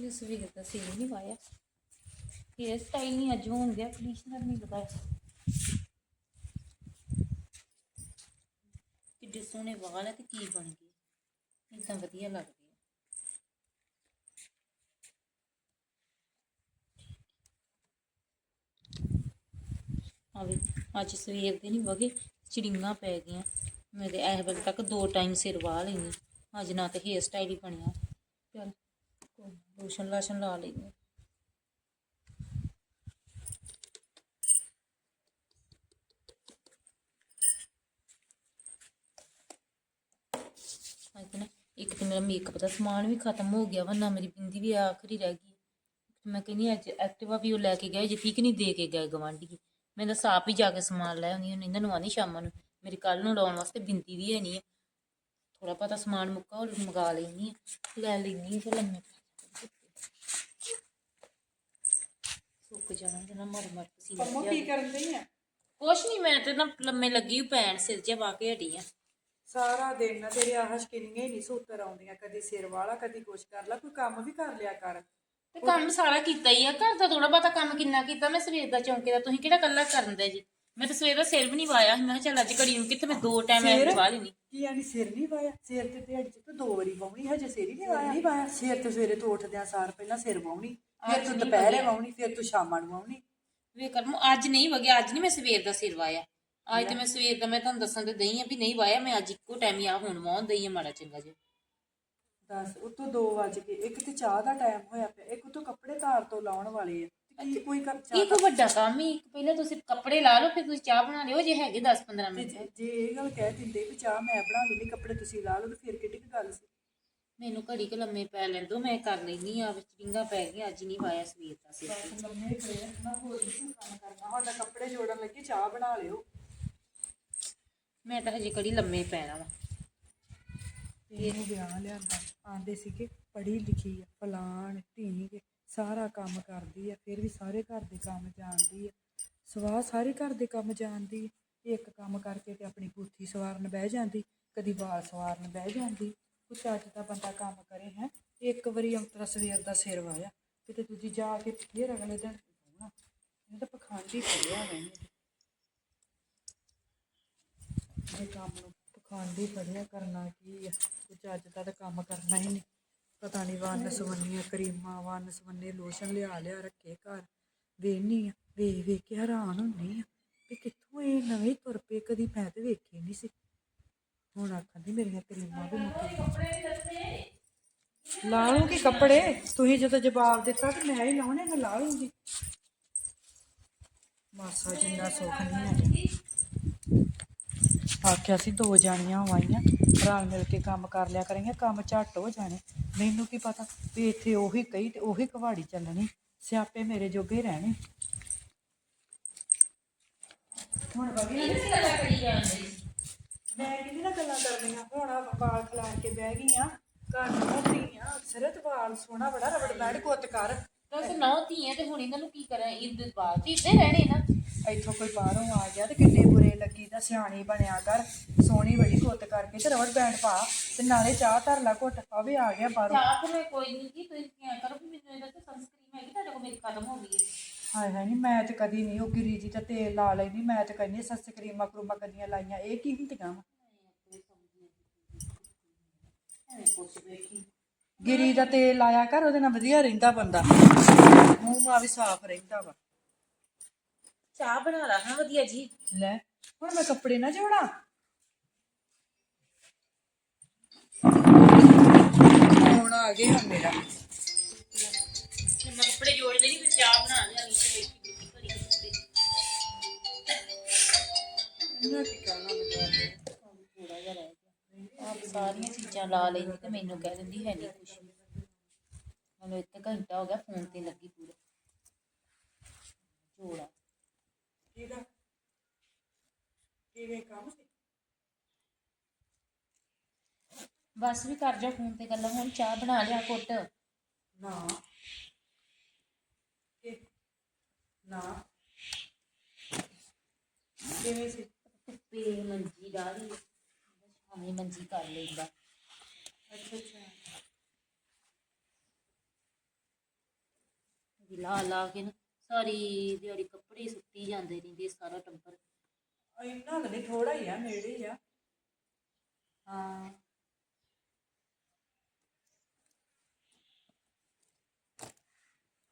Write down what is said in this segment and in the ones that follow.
ਜਿਸ ਵੀ ਦਾ ਸੀ ਨਹੀਂ ਪਾਇਆ ਹੇਅਰ ਸਟਾਈਲ ਨਹੀਂ ਅੱਜ ਹੋਣ ਗਿਆ ਕੰਡੀਸ਼ਨਰ ਨਹੀਂ ਲਗਾਇਆ। ਕਿੱਡੇ ਸੋਹਣੇ ਵਾਲ ਹੈ ਤੇ ਕੀ ਬਣ ਗਏ। ਇਦਾਂ ਵਧੀਆ ਲੱਗਦੇ ਆਵੇ ਅੱਜ ਸਵੇਰ ਦੇ ਨਹੀਂ ਵਗੇ, ਚਿੜੀਆਂ ਪੈ ਗਈਆਂ। ਮੈਂ ਤੇ ਇਹ ਵੇਲੇ ਤੱਕ ਦੋ ਟਾਈਮ ਸਿਰ ਵਾਹ ਲੈਣੀ ਅੱਜ ਨਾ ਤੇ ਹੇਅਰ ਸਟਾਈਲ ਹੀ ਬਣਿਆ। ਲੋਸ਼ਨ ਲਾਸ਼ਨ ਲਾ ਲੈਂਦੇ ਨਾ, ਇੱਕ ਤੇ ਮੇਰਾ ਮੇਕਅਪ ਦਾ ਸਮਾਨ ਵੀ ਖਤਮ ਹੋ ਗਿਆ ਵਾ, ਨਾ ਮੇਰੀ ਬਿੰਦੀ ਵੀ ਆਖਰੀ ਰਹਿ ਗਈ। ਮੈਂ ਕਹਿੰਦੀ ਅੱਜ ਐਕਟਿਵਾ ਵੀ ਉਹ ਲੈ ਕੇ ਗਏ ਜੇ ਠੀਕ ਨਹੀਂ ਦੇ ਕੇ ਗਏ ਗਵਾਂਢੀ ਮੈਂ ਤਾਂ ਸਾਪ ਹੀ ਜਾ ਕੇ ਸਮਾਨ ਲੈ ਆਉਂਦੀ ਹਾਂ ਇਹਨਾਂ ਨੂੰ ਆਣੀ ਸ਼ਾਮਾਂ ਨੂੰ। ਮੇਰੀ ਕੱਲ ਨੂੰ ਲਾਉਣ ਵਾਸਤੇ ਬਿੰਦੀ ਵੀ ਹੈ ਨਹੀਂ ਹੈ। ਥੋੜਾ ਪਤਾ ਸਮਾਨ ਮੁੱਕਾ, ਉਹ ਮੰਗਾ ਲੈਣੀ ਆ ਲੈ ਲੈਣੀ ਆ ਫਿਰ ਲੰਮੇ ਸੁੱਕ ਜਾਣਾ ਜਨਾ ਮਰ ਮਰ ਪਸੀਨਾ ਪੰਮੋ ਜਿਹਾ ਕੀ ਕਰਨ ਡਈ ਆ? ਕੁਛ ਨਹੀਂ ਮੈਂ ਤੇ ਨਾ ਲੰਮੇ ਲੱਗੀ ਹੋਈ ਪੈਣ ਸਿਰ ਜਿਹਾ ਵਾ ਕੇ ਹਟੀ ਆ। ਸਾਰਾ ਦਿਨ ਨਾ ਤੇਰੇ ਆਹ ਸ਼ਕਿਨੀਆਂ ਹੀ ਨਹੀਂ ਸੂਤਰ ਆਉਂਦੀਆਂ ਕਦੀ ਸਿਰ ਵਾਲਾ ਕਦੀ ਕੁਛ ਕਰ ਲੈ ਕੋਈ ਕੰਮ ਵੀ ਕਰ ਲਿਆ ਕਰ। ਤੇ ਕੰਮ ਸਾਰਾ ਕੀਤਾ ਹੀ ਆ ਘਰ ਦਾ ਥੋੜਾ ਬਹੁਤਾ ਕੰਮ ਕਿੰਨਾ ਕੀਤਾ ਮੈਂ ਸਵੇਰ ਦਾ ਚੌਂਕੇ ਦਾ ਤੁਸੀਂ ਕਿਹੜਾ ਕੱਲਾ ਕਰਨ ਦੇ ਜੀ? ਮੈਂ ਤਾਂ ਸਵੇਰ ਦਾ ਸਿਰ ਵੀ ਨਹੀਂ ਵਾਇਆ ਸੀ। ਮੈਂ ਕਿਹਾ ਚੱਲ ਅੱਜ ਘੜੀ ਨੂੰ ਕਿੱਥੇ ਮੈਂ ਦੋ ਟਾਈਮ ਐ ਸਿਰ? ਵਾ ਲੈਣੀ ਕੀ ਆਨੀ ਸਿਰ ਨਹੀਂ ਵਾਇਆ? ਸਿਰ ਤੇ ਦਿਹਾੜੀ ਚ ਤੂੰ ਦੋ ਵਾਰੀ ਵਾਉਣੀ ਹਜੇ ਸਿਰ ਹੀ ਨਹੀਂ ਵਾਇਆ। ਨਹੀਂ ਵਾਇਆ। ਸਿਰ ਤੇ ਸਵੇਰੇ ਤੋਂ ਉੱਠਦਿਆਂ ਸਾਰ ਪਹਿਲਾਂ ਸਿਰ ਵਾਉਣੀ ਫਿਰ ਤੂੰ ਦੁਪਹਿਰੇ। ਵਾਉਣੀ ਫਿਰ ਤੂੰ ਸ਼ਾਮਾਂ ਨੂੰ ਵਾਉਣੀ। ਵੇ ਕਰਮ ਅੱਜ ਨਹੀਂ ਵਗਿਆ ਅੱਜ ਨਹੀਂ ਮੈਂ ਸਵੇਰ ਦਾ ਸਿਰ ਵਾਇਆ। ਅੱਜ ਤੇ ਮੈਂ ਸਵੇਰ ਦਾ ਮੈਂ ਤੁਹਾਨੂੰ ਦੱਸਣ ਤੇ ਦਈ ਆ ਵੀ ਨਹੀਂ ਵਾਇਆ ਮੈਂ ਅੱਜ ਇੱਕੋ ਟਾਈਮ ਹੀ ਆ ਹੁਣ ਵਾਉਣ ਦਈ ਆ ਮਾੜਾ ਚੰਗਾ ਜੀ ਦੱਸ ਉਤੋਂ 2 ਵਜ ਕੇ ਇੱਕ ਤੇ ਚਾਹ ਦਾ ਟਾਈਮ ਹੋਇਆ ਪਿਆ ਇੱਕ ਉਤੋਂ ਕੱਪੜੇ ਤਾਰ ਤੋਂ ਲਾਉਣ ਵਾਲੇ ਆ। ਕੀ ਕੋਈ ਕਰ ਇਹ ਕੋਈ ਵੱਡਾ ਕੰਮ ਹੀ ਪਹਿਲਾਂ ਤੁਸੀਂ ਕੱਪੜੇ ਲਾ ਲਓ ਫਿਰ ਤੁਸੀਂ ਚਾਹ ਬਣਾ ਲਿਓ ਜੇ ਹੈਗੇ 10 15 ਤੇ ਮਿੰਟ। ਜੇ- ਜੇ ਇਹ ਗੱਲ ਕਹਿ ਦਿੰਦੇ ਵੀ ਚਾਹ ਮੈਂ ਬਣਾ ਲੈਣੀ ਕੱਪੜੇ ਤੁਸੀਂ ਲਾ ਲਓ ਤੇ ਫਿਰ ਕਿੱਡੀ ਕੁ ਗੱਲ ਸੀ? ਮੈਨੂੰ ਘੜੀ ਕੁ ਲੰਮੇ ਪੈ ਲੈਂਦੋ ਮੈਂ ਕਰ ਲੈਣੀ ਆ ਵਿੱਚ ਡਿੰਗਾ ਪੈ ਗਈਆਂ ਅੱਜ ਨਹੀਂ ਵਾਇਆ ਸਵੇਰ ਦਾ ਸਿਰ ਤੇ। ਲੰਮੇ ਪਏ ਆ, ਨਾ ਹੋਰ ਵੀ ਕੋਈ ਕੰਮ ਕਰਨਾ ਸਾਡਾ ਕੱਪੜੇ ਜੋੜਨ ਲੱਗੀ ਚਾਹ ਬਣਾ ਲਿਓ। ਮੈਂ ਤਾਂ ਹਜੇ ਘੜੀ ਲੰਮੇ ਪੈਣਾ ਵਾ। ਇਹਨੂੰ ਵਿਆਹ ਲਿਆਂਦਾ ਆਂਦੇ ਸੀਗੇ ਪੜ੍ਹੀ ਲਿਖੀ ਆ ਫਲਾਣ ਢੀਂਗ ਸਾਰਾ ਕੰਮ ਕਰਦੀ ਆ, ਫਿਰ ਵੀ ਸਾਰੇ ਘਰ ਦੇ ਕੰਮ ਜਾਣਦੀ ਆ। ਸਵਾਹ ਸਾਰੇ ਘਰ ਦੇ ਕੰਮ ਜਾਣਦੀ ਆ ਇੱਕ ਕੰਮ ਕਰਕੇ ਤੇ ਆਪਣੀ ਬੂਥੀ ਸਵਾਰਨ ਬਹਿ ਜਾਂਦੀ, ਕਦੀ ਵਾਲ ਸਵਾਰਨ ਬਹਿ ਜਾਂਦੀ। ਕੁਛ ਅੱਜ ਦਾ ਬੰਦਾ ਕੰਮ ਕਰੇ ਹੈ, ਇੱਕ ਵਾਰੀ ਅੰਤਰਾ ਸਵੇਰ ਦਾ ਸਿਰ ਵਾਇਆ, ਕਿਤੇ ਦੂਜੀ ਜਾ ਕੇ ਫਿਰ ਅਗਲੇ ਦਿਨ ਹੋਣਾ ਇਹ ਤਾਂ ਪਖੰਡੀ ਫੜਿਆ ਮੈਨੂੰ ਇਹ ਕੰਮ ਨੂੰ ਪਖੰਡੀ ਫੜਿਆ ਕਰਨਾ ਕੀ ਆ ਕੁਝ ਅੱਜ ਦਾ ਤਾਂ ਕੰਮ ਕਰਨਾ ਹੀ ਨਹੀਂ। ਪਤਾ ਨਹੀਂ ਵੰਨ ਸਵੰਨੀਆਂ ਕਰੀਮਾਂ ਵੰਨ ਸਵੰਨੇ ਲੋਸ਼ਨ ਲਿਆ ਲਿਆ ਰੱਖੇ ਘਰ। ਵੇਹਨੀ ਆ, ਵੇਖ ਵੇਖ ਕੇ ਹੈਰਾਨ ਹੁੰਨੀ ਆ ਵੀ ਕਿੱਥੋਂ ਇਹ ਨਵੇਂ ਤੁਰ ਪਏ, ਕਦੀ ਮੈਂ ਤੇ ਵੇਖੇ ਨਹੀਂ ਸੀ। ਹੁਣ ਆਖਾਂ ਦੀ ਮੇਰੀਆਂ ਕਰੀਮਾਂ ਵੀ ਮੁੱਕ ਗਈਆਂ। ਲਾ ਲੂੰਗੀ ਕੱਪੜੇ? ਤੁਸੀਂ ਜਦੋਂ ਜਵਾਬ ਦਿੱਤਾ ਤੇ ਮੈਂ ਹੀ ਲਾਉਣੇ, ਮੈਂ ਲਾ ਲੂੰਗੀ ਮਾਸਾ ਜਿੰਨਾ ਸੁੱਖ ਨਹੀਂ ਹੈ ਆਖਿਆ ਸੀ ਦੋ ਜਾਣੀਆਂ ਵਾਈਆਂ ਰਲ ਮਿਲ ਕੇ ਕੰਮ ਕਰ ਲਿਆ ਕਰਾਂਗੇ ਕੰਮ ਝੱਟ ਹੋ ਜਾਣੇ। ਮੈਨੂੰ ਕੀ ਪਤਾ ਵੀ ਇੱਥੇ ਉਹੀ ਕਹੀ ਤੇ ਉਹੀ ਕਵਾੜੀ ਚੱਲਣੀ ਸਿਆਪੇ ਮੇਰੇ ਜੋਗੇ ਰਹਿਣੇ। ਹੁਣ ਵਧੀਆ ਮੈਂ ਕਿਹਦੀ ਨਾਲ ਗੱਲਾਂ ਕਰਨੀਆਂ ਹੁਣ ਆ ਵਾਲ ਖਿਲਾਰ ਕੇ ਬਹਿ ਗਈਆਂ ਘਰ ਨੂੰ ਧੀਆਂ ਸਿਰਤ ਵਾਲ ਸੋਹਣਾ ਬੜਾ ਰਬੜ ਬੈਠ ਕੁੱਤ ਕਰ। ਦੱਸ ਨੌ ਧੀਆਂ ਤੇ ਹੁਣ ਇਹਨਾਂ ਨੂੰ ਕੀ ਕਰਾਂ ਇਹ ਬਾਤ ਹੀ ਇੱਥੇ ਰਹਿਣੇ ਨਾ। ਇੱਥੋਂ ਕੋਈ ਬਾਹਰੋਂ ਆ ਗਿਆ ਤੇ ਕਿੰਨੇ ਲੱਗੀ ਤਾਂ ਸਿਆਣੀ ਬਣਿਆ ਕਰ ਸੋਹਣੀ ਬੜੀ ਕੁੱਤ ਕਰਕੇ ਤੇ ਰਬੜ ਬੈਂਡ ਪਾ ਤੇ ਨਾਲੇ ਚਾਹ ਧਰ ਲਾ ਘੁੱਟ ਆ ਵੀ ਆ ਗਿਆ ਬਾਹਰੋਂ। ਚਾਹ ਤੇ ਮੈਂ ਕੋਈ ਨਹੀਂ ਜੀ ਤੁਸੀਂ ਕੀ ਕਰੋ ਵੀ ਮੈਨੂੰ ਇਹਦਾ ਤੇ ਸੰਸਕ੍ਰੀਮ ਹੈਗੀ ਤੁਹਾਡੇ ਕੋਲ ਮੇਰੀ ਖਤਮ ਹੋ ਗਈ ਹੈ। ਹਾਏ ਹਾਏ ਨਹੀਂ ਮੈਂ ਤੇ ਕਦੀ ਨਹੀਂ ਉਹ ਗਿਰੀ ਜੀ ਤਾਂ ਤੇਲ ਲਾ ਲੈਂਦੀ ਮੈਂ ਤੇ ਕਹਿੰਦੀ ਸੱਸ ਕਰੀਮਾਂ ਕਰੂਮਾਂ ਕਦੀਆਂ ਲਾਈਆਂ ਇਹ ਕੀ ਹੁੰਦੀਆਂ ਵਾ? ਐਵੇਂ ਪੁੱਛ ਵੇਖੀ ਗਿਰੀ ਦਾ ਤੇਲ ਲਾਇਆ ਕਰ ਉਹਦੇ ਨਾਲ ਵਧੀਆ ਰਹਿੰਦਾ ਬੰਦਾ। ਮੂੰਹ ਮਾ ਵੀ ਸਾਫ਼ ਰਹਿੰਦਾ ਵਾ। ਚਾਹ ਬਣਾ ਲਾ ਹਾਂ ਵਧੀਆ ਜੀ। ਲੈ। ਹੁਣ ਮੈਂ ਕੱਪੜੇ ਨਾ ਜੋੜਾਂ। ਹੁਣ ਆ ਗਏ ਹੁਣ ਮੇਰਾ। ਤੇ ਮੈਂ ਕੱਪੜੇ ਜੋੜ ਦੇਣੀ ਫਿਰ ਚਾਹ ਬਣਾ ਲਿਆ ਨੀਚੇ ਬੈਠੀ ਬੈਠੀ ਘੜੀ ਕੁੱਤੇ ਇਹਨਾਂ ਕੀ ਮੈਨੂੰ ਥੋੜਾ ਜਿਹਾ ਰਹਿ ਗਿਆ। ਆਪ ਸਾਰੀਆਂ ਚੀਜ਼ਾਂ ਲਾ ਲੈਂਦੀ ਤੇ ਮੈਨੂੰ ਕਹਿ ਦਿੰਦੀ ਹੈ ਨਹੀਂ ਕੁਛ ਮੈਨੂੰ ਇੱਕ ਘੰਟਾ ਹੋ ਗਿਆ ਫੋਨ ਤੇ ਲੱਗੀ ਪੂਰਾ। ਜੋੜਾ ਕਿਹਦਾ ਕਿਵੇਂ ਕੰਮ ਸੀ। ਬਸ ਵੀ ਕਰ ਜਾ ਫੋਨ ਤੇ ਗੱਲਾਂ ਹੁਣ ਚਾਹ ਬਣਾ ਲਿਆ ਕੁੱਟ ਨਾ। ਕਿ ਨਾ। ਕਿਵੇਂ ਸੀ? ਧੁੱਪੇ ਮੰਜੀ ਡਾਲੀ ਸ਼ਾਮੀ ਮੰਜੀ ਕਰ ਲੈਂਦਾ। ਅੱਛਾ ਅੱਛਾ। ਲਾ ਲਾ ਕੇ ਨਾ ਸਾਰੀ ਦਿਹਾੜੀ ਕੱਪੜੇ ਸੁੱਟੀ ਜਾਂਦੇ ਰਹਿੰਦੇ ਸਾਰਾ ਟੱਬਰ। ਇੰਨਾ ਤਾਂ ਨਹੀਂ ਥੋੜਾ ਹੀ ਆ ਨੇੜੇ ਹੀ ਆ। ਹਾਂ।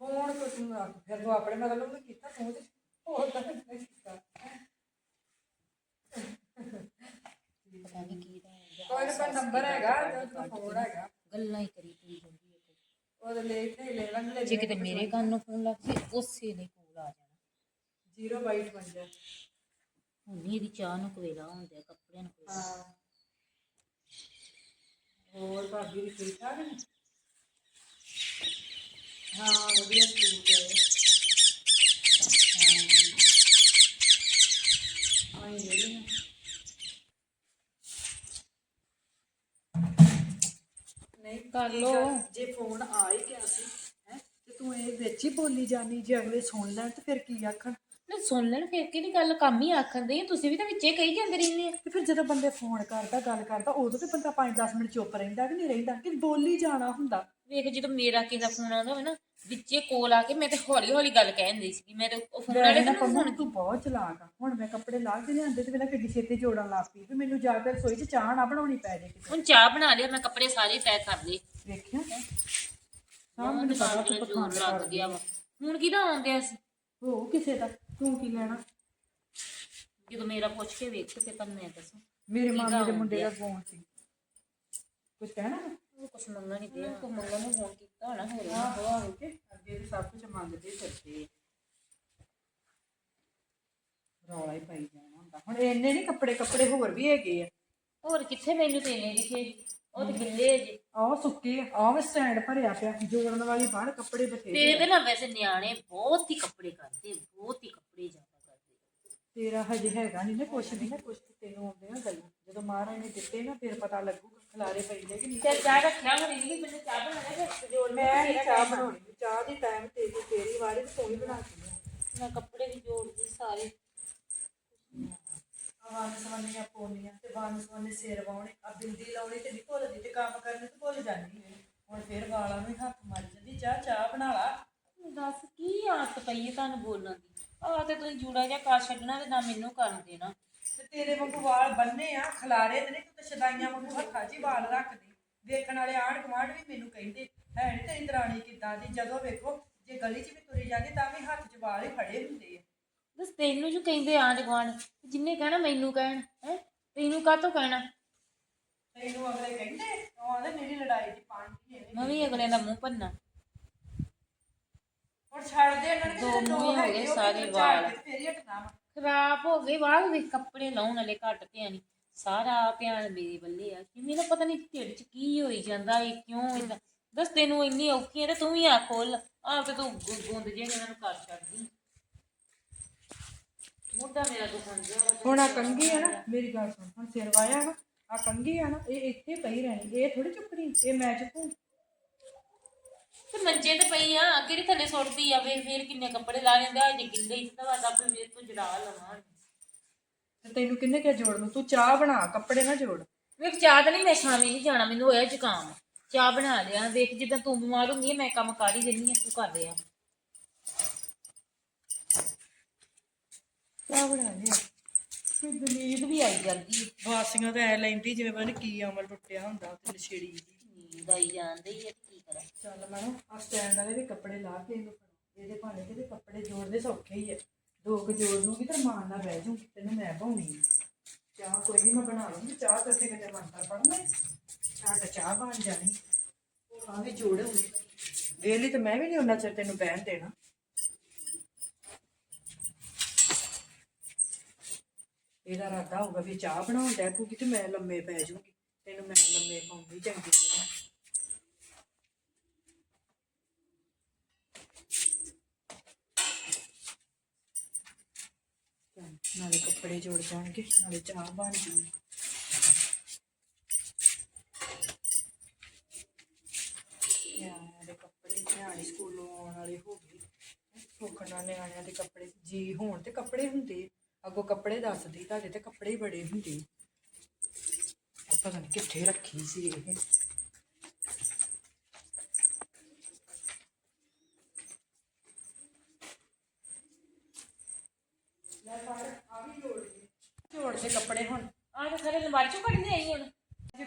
ਫੋਨ ਕੋ ਤੂੰ ਆ ਫਿਰ ਤੂੰ ਆਪਣੇ ਮਤਲਬ ਨੂੰ ਕੀਤਾ ਫੋਨ ਤੇ। ਹੋਰ ਤਾਂ ਨਹੀਂ ਕੀਤਾ। ਪਤਾ ਨਹੀਂ ਕੀ ਦਾ ਹੁੰਦਾ। ਕੋਈ ਨਾ ਕੋਈ ਨੰਬਰ ਹੈਗਾ ਤੇ ਉਹਦਾ ਫੋਨ ਹੈਗਾ। ਗੱਲਾਂ ਹੀ ਕਰੀ ਪਈ ਜਾਂਦੀ ਹੈ ਉਹਦੇ ਲੈ ਤੇ ਲੈ ਲਾਂਗੇ ਜੇ ਕਿਤੇ ਮੇਰੇ ਕੰਨ ਨੂੰ ਫੋਨ ਲੱਗ ਜੇ ਉਸੇ ਨੇ ਕੋਲ ਆ ਜਾਣਾ। 022 ਹੁਣ ਇਹਦੀ ਚਾਹ ਨੂੰ ਕਵੇਲਾ ਹੁੰਦੇ ਕੱਪੜਿਆਂ ਨੂੰ ਕੋਵੇਲਾ ਹਾਂ ਹੋਰ ਭਾਬੀ ਦੀ ਠੀਕ ਠਾਕ ਨੇ? ਹਾਂ ਵਧੀਆ ਠੀਕ ਹੈ। ਹਾਂ। ਆਈ ਲੈ ਲੈਣਾ ਨਹੀਂ ਕਰ। ਗੱਲ, ਜੇ ਫੋਨ ਆ ਹੀ ਗਿਆ ਸੀ ਹੈ ਤੇ ਤੂੰ ਇਹ ਵਿੱਚ ਹੀ ਬੋਲੀ ਜਾਨੀ ਜੇ ਅਗਲੇ ਸੁਣ ਲੈਣ ਤੇ ਫਿਰ ਕੀ ਆਖਣ? ਨਾ ਸੁਣ ਲੈਣ ਫਿਰ ਕਿਹੜੀ ਗੱਲ ਕੰਮ ਹੀ ਆਖਣ ਦੇ ਤੁਸੀਂ ਵੀ ਤਾਂ ਵਿੱਚੇ ਕਹੀ ਜਾਂਦੇ ਰਹਿੰਦੇ ਆ। ਤੇ ਫਿਰ ਜਦੋਂ ਬੰਦੇ ਫੋਨ ਕਰਦਾ ਗੱਲ ਕਰਦਾ ਉਦੋਂ ਤੇ ਬੰਦਾ 5-10 ਮਿੰਟ ਚੁੱਪ ਰਹਿੰਦਾ ਕਿ ਨਹੀਂ ਰਹਿੰਦਾ ਕਿ ਬੋਲੀ ਜਾਣਾ ਹੁੰਦਾ। ਵੇਖ ਜਦੋਂ ਮੇਰਾ ਕਿਸੇ ਦਾ ਫੋਨ ਆਉਂਦਾ ਹੋਵੇ ਨਾ ਵਿੱਚੇ ਕੋਲ ਆ ਕੇ ਮੈਂ ਤੇ ਹੌਲੀ ਹੌਲੀ ਗੱਲ ਕਹਿ ਦਿੰਦੀ ਸੀ ਮੈਂ ਤੇ ਉਹ ਫੋਨ ਵਾਲੇ ਵੈਸੇ ਨਾ ਤੇ ਪੰਮਾ ਹੁਣ ਤੂੰ ਬਹੁਤ ਚਲਾਕ ਆ। ਹੁਣ ਮੈਂ ਕੱਪੜੇ ਲਾ ਕੇ ਲਿਆਂਦੇ ਤੇ ਪਹਿਲਾਂ ਕਿੱਡੀ ਛੇਤੀ ਜੋੜਨ ਲੱਗ ਪਈ ਵੀ ਮੈਨੂੰ ਜਾ ਕੇ ਰਸੋਈ 'ਚ ਚਾਹ ਨਾ ਬਣਾਉਣੀ ਪੈ ਜੇ ਕਿਤੇ। ਹੁਣ ਚਾਹ ਬਣਾ ਲਿਆ ਮੈਂ ਕੱਪੜੇ ਸਾਰੇ ਪੈਕ ਕਰ ਲਏ। ਵੇਖਿਆ? ਤੂੰ ਜੋਰ ਪਖੰਡ ਲੱਗ ਗਿਆ ਵਾ। ਹੁਣ ਕਿਹਦਾ ਆਉਂਦਿਆ ਸੀ? ਹੋ ਕਿਸੇ ਦਾ। ਤੂੰ ਕੀ ਲੈਣਾ? ਜਦੋਂ ਮੇਰਾ ਪੁੱਛ ਕੇ ਵੇਖ ਤੇ ਫਿਰ ਮੈਂ ਦੱਸਾਂ। ਮੇਰੇ ਮਾਮੇ ਦੇ ਮੁੰਡੇ ਦਾ? ਫੋਨ ਸੀ। ਕੁਝ ਕਹਿਣਾ ਉਹ ਕੁਛ ਮੰਗਣ ਨਹੀਂ ਪਿਆ ਕੋ ਮੰਗਣ ਨੂੰ ਫੋਨ ਕੀਤਾ ਹੋਣਾ ਹੋਰ ਆਹੋ ਆਹੋ ਕੇ ਅੱਗੇ ਵੀ ਸਭ ਕੁਝ ਮੰਗਦੇ ਫਿਰਦੇ। ਰੌਲਾ ਹੀ ਪਾਈ ਜਾਣਾ ਹੁੰਦਾ। ਹੁਣ ਇੰਨੇ ਨਹੀਂ ਕੱਪੜੇ ਕੱਪੜੇ ਹੋਰ ਵੀ ਹੈਗੇ ਆ। ਹੋਰ ਕਿੱਥੇ ਮੈਨੂੰ ਤੇ ਇੰਨੇ ਦਿਖੇ ਉਹ ਤੇ ਗਿੱਲੇ ਜੇ। ਆਹ ਸੁੱਕੇ ਆਹ ਵੀ ਸਟੈਂਡ ਭਰਿਆ ਪਿਆ ਜੋੜਨ ਵਾਲੀ ਬਾਹਰ ਕੱਪੜੇ ਬਥੇਰੇ। ਤੇ ਇਹਦੇ ਨਾਲ ਵੈਸੇ ਨਿਆਣੇ ਬਹੁਤ ਹੀ ਕੱਪੜੇ ਕਰਦੇ ਬਹੁਤ ਹੀ ਕੱਪੜੇ ਜ਼ਿਆਦਾ ਕਰਦੇ। ਤੇਰਾ ਹਜੇ ਹੈਗਾ ਨਹੀਂ ਨਾ ਕੁਛ ਵੀ ਨਾ ਕੁਛ ਤੇ ਤੈਨੂੰ ਆਉਂਦੇ ਨਾ ਗੱਲਾਂ। ਜਦੋਂ ਮਹਾਰਾਜ ਨੇ ਦਿੱਤੇ ਨਾ ਫਿਰ ਪਤਾ ਲੱਗੂਗਾ ਖਲਾਰੇ ਪੈਂਦੇ ਕਿ ਨਹੀਂ। ਤੇ ਚਾਹ ਰੱਖਿਆ ਹੁਣ ਵੀ ਮੈਨੂੰ ਚਾਹ ਬਣਾ ਲੈ ਤੇ ਜੋੜ ਮੈਂ ਨਹੀਂ ਚਾਹ ਬਣਾਉਣੀ ਚਾਹ ਦੀ ਟਾਈਮ ਤੇਰੀ ਤੇਰੀ ਵਾਰੀ ਤੇ ਤੂੰ ਹੀ ਬਣਾ ਕੇ ਲਿਆ। ਮੈਂ ਕੱਪੜੇ ਵੀ ਜੋੜਦੀ ਸਾਰੇ। ਵੰਨ ਸਵੰਨੀਆਂ ਪਾਉਣੀਆਂ ਤੇ ਵੰਨ ਸਵੰਨੇ ਸਿਰ ਵਾਉਣੇ। ਆ ਬਿੰਦੀ ਲਾਉਣੀ ਤੇ ਨਹੀਂ ਭੁੱਲਦੀ ਤੇ ਕੰਮ ਕਰਨੇ ਤੇ ਭੁੱਲ ਜਾਂਦੀ ਹੁਣ ਫਿਰ ਵਾਲਾਂ ਨੂੰ ਹੀ ਹੱਥ ਮਾਰੀ ਜਾਂਦੀ ਚਾਹ ਚਾਹ ਬਣਾ ਲਾ। ਦੱਸ ਕੀ ਆਦਤ ਪਈ ਹੈ ਤੁਹਾਨੂੰ ਬੋਲਣ ਦੀ? ਆ ਤੇ ਤੁਸੀਂ ਜੂੜਾ ਜਿਹਾ ਕਰ ਛੱਡਣਾ ਤੇ ਨਾ ਮੈਨੂੰ ਕਰਨ ਦੇਣਾ। ਤੇ ਤੇਰੇ ਵਾਂਗੂ ਵਾਲ ਬੰਨੇ ਆ ਖਲਾਰੇ ਤੇ ਨਹੀਂ ਤੂੰ ਤੇ ਸ਼ਦਾਈਆਂ ਵਾਂਗੂ ਹੱਥਾਂ 'ਚ ਹੀ ਵਾਲ ਰੱਖਦੀ। ਵੇਖਣ ਵਾਲੇ ਆਂਢ ਗੁਆਂਢ ਵੀ ਮੈਨੂੰ ਕਹਿੰਦੇ ਹੈ ਨੀ ਤੇਰੀ ਦਰਾਣੀ ਕਿੱਦਾਂ ਦੀ? ਜਦੋਂ ਵੇਖੋ ਜੇ ਗਲੀ 'ਚ ਵੀ ਤੁਰੀ ਜਾਂਦੀ ਤਾਂ ਵੀ ਹੱਥ 'ਚ ਵਾਲ ਹੀ ਫੜੇ ਹੁੰਦੇ ਆ। ਦੱਸ ਤੈਨੂੰ ਜੋ ਕਹਿੰਦੇ ਆਂਢ ਗੁਆਂਢ ਜਿੰਨੇ ਕਹਿਣਾ ਮੈਨੂੰ ਕਹਿਣ ਹੈ? ਤੈਨੂੰ ਕਾਹਤੋਂ ਕਹਿਣਾ? ਤੈਨੂੰ ਅਗਲੇ ਕਹਿੰਦੇ ਉਹ ਆਂਦੇ ਮੇਰੀ ਲੜਾਈ ਦੀ ਪਾਣੀ ਇਹਨੇ ਮੈਂ ਵੀ ਅਗਲੇ ਦਾ ਮੂੰਹ ਭੰਨਾ। ਹੁਣ ਛੱਡ ਦੇ ਇਹਨਾਂ ਨੇ ਦੋ ਮੂੰਹ ਹੀ ਗਏ ਸਾਰੇ ਵਾਲ। ਹਟਣਾ ਵਾ। ਖਰਾਬ ਹੋ ਗਏ ਵਾਲ ਦੇ ਕੱਪੜੇ ਲਾਉਣ ਵਾਲੇ ਘੱਟ ਤੇ ਨਹੀਂ ਸਾਰਾ ਧਿਆਨ ਮੇਰੇ ਬੱਲੇ ਆ। ਕਿ ਮੈਨੂੰ ਪਤਾ ਨਹੀਂ ਢਿੱਡ 'ਚ ਕੀ ਹੋਈ ਜਾਂਦਾ ਏ ਕਿਉਂ ਇਦਾਂ ਦੱਸ ਤੈਨੂੰ ਇੰਨੀ ਔਖੀ ਹੈ ਤੇ ਤੂੰ ਵੀ ਆ ਖੋਲ। ਆਪ ਤੇ ਤੂੰ ਗੁੰਦ ਜੇ ਇਹਨਾਂ ਨੂੰ ਕਰ ਛੱਡਦੀ ਮੋਢਾ ਮੇਰਾ ਦੁਖਣ ਜਿਹਾ ਹੁਣ ਆ ਕੰਗੀ ਆ ਨਾ ਮੇਰੀ ਗੱਲ ਸੁਣ ਹੁਣ ਸਿਰ ਵਾਇਆ ਵਾ ਆ ਕੰਗੀ ਆ ਨਾ ਇਹ ਇੱਥੇ ਪਈ ਰਹਿਣੀ ਇਹ ਥੋੜੀ ਚੁੱਕਣੀ ਇਹ ਮੈਂ ਚੁੱਕੂ। ਤੇ ਮੰਜੇ ਤੇ ਪਈ ਆ ਕਿਹੜੀ ਥੱਲੇ ਸੁੱਟਦੀ ਆ ਵੇ ਫੇਰ ਕਿੰਨੇ ਕੱਪੜੇ ਲਾ ਲੈਂਦੇ ਆ ਜੇ ਗਿੱਲੇ ਇਸ ਤਰ੍ਹਾਂ ਦਾ ਫਿਰ ਤੂੰ ਜੜਾ ਲਵਾਂ। ਤੇ ਤੈਨੂੰ ਕਿੰਨੇ ਕਿਹਾ ਜੋੜ ਨੂੰ ਤੂੰ ਚਾਹ ਬਣਾ ਕੱਪੜੇ ਨਾ ਜੋੜ। ਵੇਖ ਚਾਹ ਤਾਂ ਨਹੀਂ ਮੈਂ ਸ਼ਾਮੀ ਨਹੀਂ ਜਾਣਾ ਮੈਨੂੰ ਹੋਇਆ ਜ਼ੁਕਾਮ। ਚਾਹ ਬਣਾ ਲਿਆ ਵੇਖ ਜਿੱਦਾਂ ਤੂੰ ਬਿਮਾਰ ਹੁੰਦੀ ਮੈਂ ਕੰਮ ਕਰ ਹੀ ਦਿੰਦੀ ਆ ਤੂੰ ਕਰ ਰਿਹਾ। ਚਾਹ ਬਣਾ ਲਿਆ। ਫਿਰ ਨੀਂਦ ਵੀ ਆਈ ਜਾਂਦੀ ਹੈ ਵਾਸੀਆਂ ਤਾਂ ਐ ਲੈਂਦੀ ਜਿਵੇਂ ਪਤਾ ਨੀ ਕੀ ਅਮਲ ਟੁੱਟਿਆ ਹੁੰਦਾ ਤੇ ਨਸ਼ੇੜੀ ਜੀ ਨੀਂਦ ਆਈ ਜਾਂਦੀ ਹੈ ਤੇ ਕੀ ਕਰਾਂ। ਚੱਲ ਮੈਡਮ ਆ ਸਟੈਂਡ ਵਾਲੇ ਵੀ ਕੱਪੜੇ ਲਾ ਕੇ ਇਹਨੂੰ ਫੜੋ। ਇਹਦੇ ਭਾਣੇ ਕਿਤੇ ਕੱਪੜੇ ਜੋੜਦੇ ਸੌਖੇ ਹੀ ਆ। ਦੋ ਕੁ ਜੋੜ ਲੂੰਗੀ ਤੇ ਮਾਨ ਨਾਲ ਬਹਿ ਜੂੰਗੀ ਤੈਨੂੰ ਮੈਂ ਭਾਉਣੀ ਚਾਹ ਕੋਈ ਨਹੀਂ ਮੈਂ ਬਣਾ ਲੂੰਗੀ। ਚਾਹ ਤੇ ਉੱਥੇ ਕਿਤੇ ਮੰਤਰ ਪੜਨਾ ਚਾਹ ਤਾਂ ਚਾਹ ਬਣ ਜਾਣੀ। ਆ ਵੀ ਜੋੜ ਹੋਊਗੀ ਵੇਲੀ ਤੇ ਮੈਂ ਵੀ ਨਹੀਂ ਉਹਨਾਂ ਚਿਰ ਤੈਨੂੰ ਬਹਿਣ ਦੇਣਾ। ਇਹਦਾ ਰਾਦਾ ਹੋਊਗਾ ਵੀ ਚਾਹ ਬਣਾਉਣ ਡੈ ਪੂਗੀ ਤੇ ਮੈਂ ਲੰਮੇ ਪੈ ਜਾਊਂਗੀ। ਤੈਨੂੰ ਮੈਂ ਲੰਮੇ ਪਾਉਂਗੀ ਚੰਗੀ ਤਰ੍ਹਾਂ। ਨਾਲੇ ਕੱਪੜੇ ਜੋੜ ਜਾਣਗੇ, ਨਾਲੇ ਚਾਹ ਬਣ ਜੂਗੀ ਨਿਆਣਿਆਂ ਦੇ ਕੱਪੜੇ, ਨਿਆਣੇ ਸਕੂਲੋਂ ਆਉਣ ਵਾਲੇ ਹੋ ਗਏ। ਸੁੱਖ ਨਾਲ ਨਿਆਣਿਆਂ ਦੇ ਕੱਪੜੇ, ਜੀ ਹੋਣ ਤੇ ਕੱਪੜੇ ਹੁੰਦੇ ਅੱਗੋਂ ਕੱਪੜੇ ਦੱਸਦੀ ਤੁਹਾਡੇ ਤੇ ਕੱਪੜੇ ਹੀ ਬੜੇ ਹੁੰਦੇ। ਪਤਾ ਨਹੀਂ ਕਿੱਥੇ ਰੱਖੀ ਸੀ ਇਹ। ਕੱਪੜੇ ਹੁਣ।